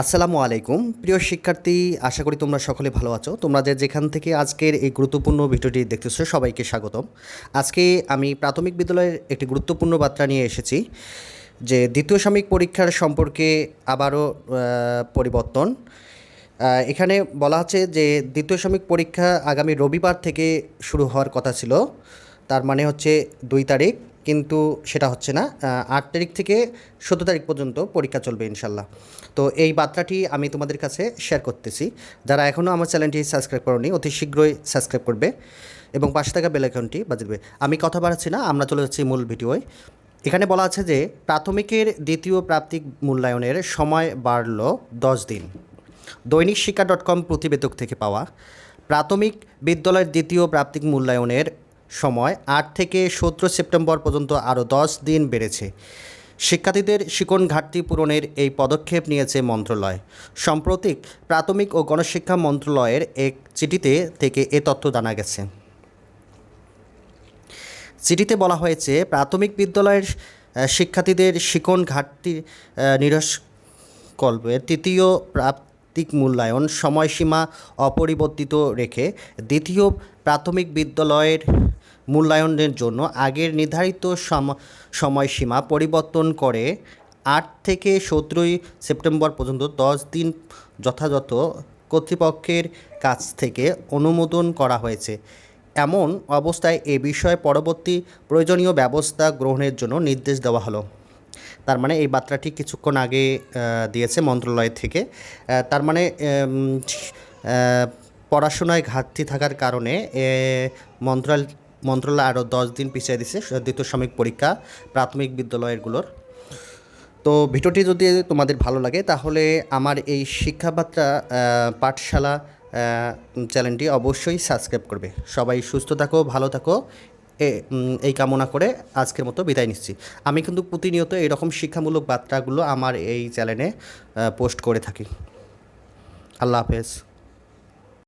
আসসালামু আলাইকুম। প্রিয় শিক্ষার্থী, আশা করি তোমরা সকলে ভালো আছো। তোমরা যে যেখান থেকে আজকের এই গুরুত্বপূর্ণ ভিডিওটি দেখতেছো, সবাইকে স্বাগতম। আজকে আমি প্রাথমিক বিদ্যালয়ের একটি গুরুত্বপূর্ণ বার্তা নিয়ে এসেছি, যে দ্বিতীয় সাময়িক পরীক্ষার সম্পর্কে আবারও পরিবর্তন। এখানে বলা হচ্ছে যে দ্বিতীয় সাময়িক পরীক্ষা আগামী রবিবার থেকে শুরু হওয়ার কথা ছিল। তার মানে হচ্ছে দুই তারিখ। কিন্তু সেটা হচ্ছে না। আট তারিখ থেকে সতেরো তারিখ পর্যন্ত পরীক্ষা চলবে ইনশাল্লাহ। তো এই বার্তাটি আমি তোমাদের কাছে শেয়ার করতেছি। যারা এখনও আমার চ্যানেলটি সাবস্ক্রাইব করনি, অতি শীঘ্রই সাবস্ক্রাইব করবে এবং পাশে থাকা বেল আইকনটি বাজিয়ে দেবে আমি কথা বাড়াচ্ছি না, আমরা চলে যাচ্ছি মূল ভিডিওয়। এখানে বলা আছে যে, প্রাথমিকের দ্বিতীয় প্রাপ্তিক মূল্যায়নের সময় বাড়ল দশ দিন। দৈনিক শিক্ষা ডট কম প্রতিবেদক থেকে পাওয়া। প্রাথমিক বিদ্যালয়ের দ্বিতীয় প্রাপ্তিক মূল্যায়নের সময় আট থেকে সতেরো সেপ্টেম্বর পর্যন্ত আরও দশ দিন বেড়েছে। শিক্ষার্থীদের শিকন ঘাটতি পূরণের এই পদক্ষেপ নিয়েছে মন্ত্রণালয়। সাম্প্রতিক প্রাথমিক ও গণশিক্ষা মন্ত্রণালয়ের এক চিঠিতে থেকে এ তথ্য জানা গেছে। চিঠিতে বলা হয়েছে, প্রাথমিক বিদ্যালয়ের শিক্ষার্থীদের শিকন ঘাটতি নিরসকল্পে তৃতীয় প্রাপ্তিক মূল্যায়ন সময়সীমা অপরিবর্তিত রেখে দ্বিতীয় প্রাথমিক বিদ্যালয়ের মূল্যায়নের জন্য আগের নির্ধারিত সম- সময়সীমা পরিবর্তন করে আট থেকে সতেরোই সেপ্টেম্বর পর্যন্ত দশ দিন যথাযথ কর্তৃপক্ষের কাছ থেকে অনুমোদন করা হয়েছে। এমন অবস্থায় এ বিষয়ে পরবর্তী প্রয়োজনীয় ব্যবস্থা গ্রহণের জন্য নির্দেশ দেওয়া হলো। তার মানে এই বার্তাটি কিছুক্ষণ আগে দিয়েছে মন্ত্রণালয় থেকে। তার মানে পড়াশোনায় ঘাটতি থাকার কারণে এ, মন্ত্রণালয় আরও দশ দিন পিছিয়ে দিছে দ্বিতীয় সাময়িক পরীক্ষা প্রাথমিক বিদ্যালয়গুলোর তো ভিডিওটি যদি তোমাদের ভালো লাগে, তাহলে আমার এই শিক্ষাবার্তা পাঠশালা চ্যানেলটি অবশ্যই সাবস্ক্রাইব করবে। সবাই সুস্থ থাকো, ভালো থাকো এই কামনা করে আজকের মতো বিদায় নিচ্ছি। আমি কিন্তু প্রতিনিয়ত এরকম শিক্ষামূলক বার্তাগুলো আমার এই চ্যানেলে পোস্ট করে থাকি। আল্লাহ হাফেজ।